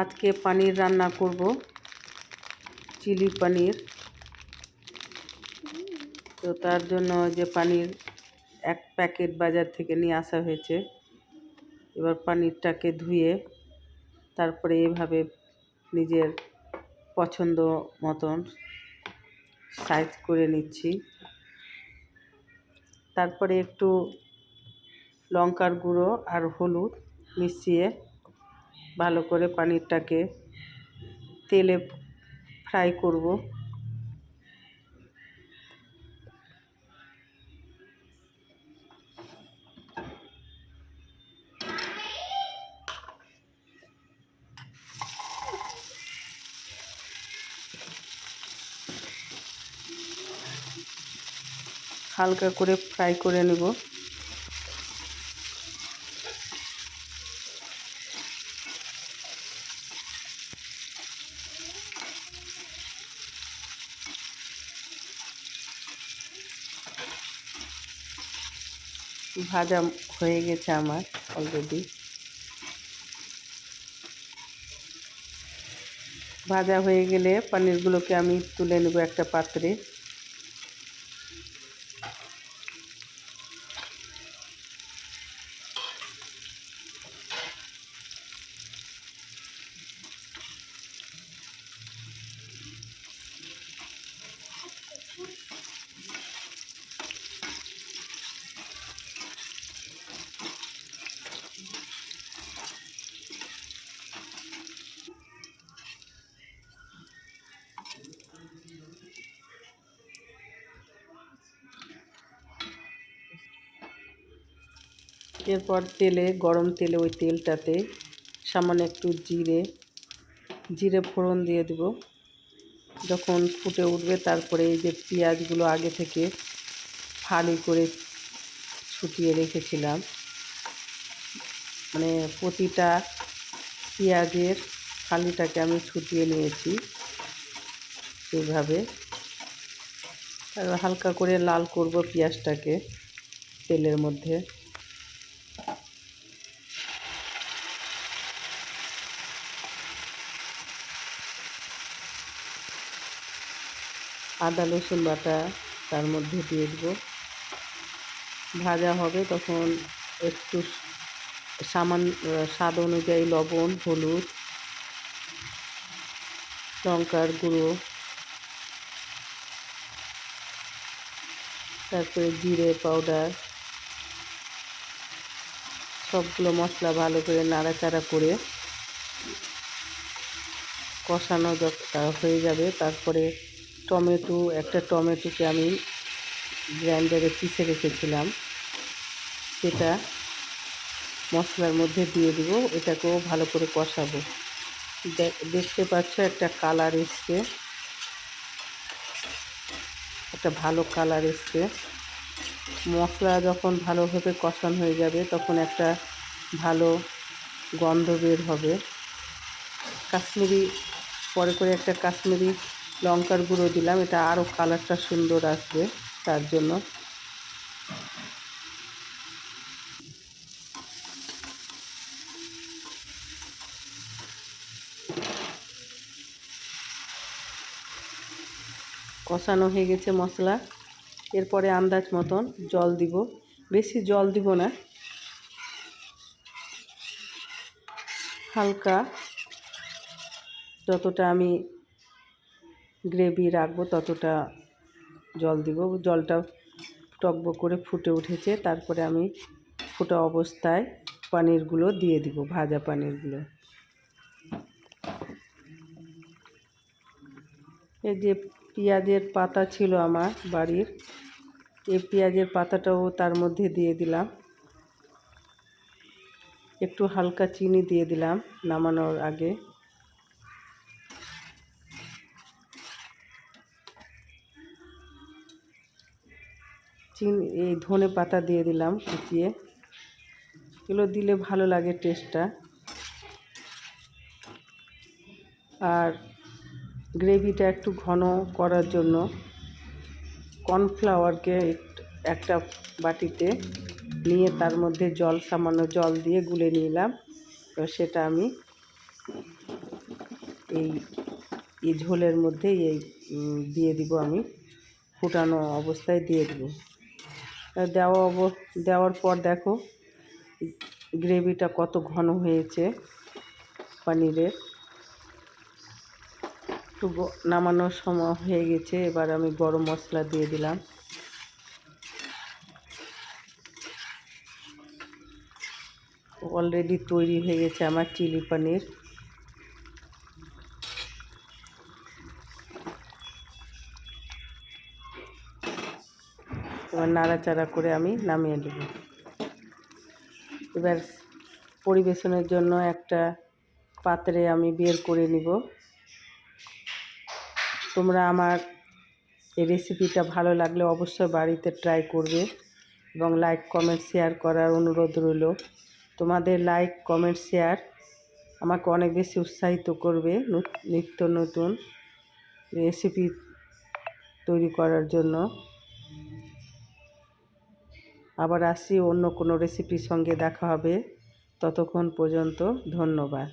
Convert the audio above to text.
আজকে পানির রান্না করব। চিলি পানির। তো তার জন্য যে পানির এক প্যাকেট বাজার থেকে নিয়ে আসা হয়েছে। এবার পানিরটাকে ধুয়ে তারপরে এভাবে নিজের পছন্দ মতন সাইজ করে নিচ্ছি। তারপরে একটু লঙ্কার গুঁড়ো আর হলুদ মিশিয়ে ভালো করে পানিরটাকে তেলে ফ্রাই করব। হালকা করে ফ্রাই করে নেব। ভাজা হয়ে গেছে আমার অলরেডি ভাজা হয়ে গেলে পনিরগুলোকে আমি তুলে নেব একটা পাত্রে। এরপর তেলে, গরম তেলে ওই তেলটাতে সামান্য একটু জিরে জিরে ফোড়ন দিয়ে দেব। যখন ফুটে উঠবে, তারপরে এই যে পেঁয়াজগুলো আগে থেকে ফালি করে ছুটিয়ে রেখেছিলাম। মানে প্রতিটা পেঁয়াজের ফালিটাকে আমি ছুটিয়ে নিয়েছি এইভাবে। হালকা করে লাল করব পেঁয়াজটাকে তেলের মধ্যে। আদা, রসুন বাটা তার মধ্যে দিয়ে দেবো। ভাজা হবে তখন একটু সামান্য স্বাদ অনুযায়ী লবণ, হলুদ, লঙ্কার গুঁড়ো, তারপরে জিরে পাউডার, সবগুলো মশলা ভালো করে নাড়াচাড়া করে কষানো হয়ে যাবে, তারপরে টমেটো, একটা টমেটোকে আমি গ্রাইন্ডারে পিষে রেখেছিলাম। সেটা মশলার মধ্যে দিয়ে দিব, এটাকেও ভালো করে কষাবো। দেখতে পাচ্ছ একটা কালার এসছে। একটা ভালো কালার এসছে। মশলা যখন ভালোভাবে কষানো হয়ে যাবে, তখন একটা ভালো গন্ধ বের হবে। কাশ্মীরি, পরে করে একটা কাশ্মীরি লঙ্কার গুঁড়ো দিলাম, এটা আরও কালারটা সুন্দর আসবে তার জন্য। কষানো হয়ে গেছে মশলা। এরপরে আন্দাজ মতন জল দিব। বেশি জল দিব না। হালকা। যতটা আমি গ্রেভি রাখব, ততটা জল দিব। জলটা টকবক করে ফুটে উঠেছে, তারপরে আমি ফুটা অবস্থায় পানিরগুলো দিয়ে দিব, ভাজা পানিরগুলো। এই যে পেঁয়াজের পাতা ছিল আমার বাড়ির, এই পেঁয়াজের পাতাটাও তার মধ্যে দিয়ে দিলাম। একটু হালকা চিনি দিয়ে দিলাম নামানোর আগে। চিনি এই ধনে পাতা দিয়ে দিলাম কুচিয়ে। এগুলো দিলে ভালো লাগে টেস্টটা আর গ্রেভিটা একটু ঘন করার জন্য কর্নফ্লাওয়ারকে একটা বাটিতে নিয়ে তার মধ্যে জল, সামান্য জল দিয়ে গুলে নিলাম। তো সেটা আমি এই এই ঝোলের মধ্যে এই দিয়ে দিব আমি। ফুটানো অবস্থায় দিয়ে দিব। দেওয়া অব, দেওয়ার পর দেখো, গ্রেভিটা কত ঘন হয়েছে পনিরের। গ- নামানোর সময় হয়ে গেছে, এবার আমি গরম মশলা দিয়ে দিলাম। অলরেডি তৈরি হয়ে গেছে আমার চিলি পনির। এবার নাড়াচাড়া করে আমি নামিয়ে দেব এবার পরিবেশনের জন্য একটা পাত্রে আমি বের করে নিব। তোমরা আমার এই রেসিপিটা ভালো লাগলে অবশ্যই বাড়িতে ট্রাই করবে এবং লাইক, কমেন্ট, শেয়ার করার অনুরোধ রইল। তোমাদের লাইক, কমেন্ট, শেয়ার আমাকে অনেক বেশি উৎসাহিত করবে নত- নিত্য নতুন রেসিপি তৈরি করার জন্য। আবার আসি অন্য কোনো রেসিপির সঙ্গে দেখা হবে। ততক্ষণ পর্যন্ত ধন্যবাদ।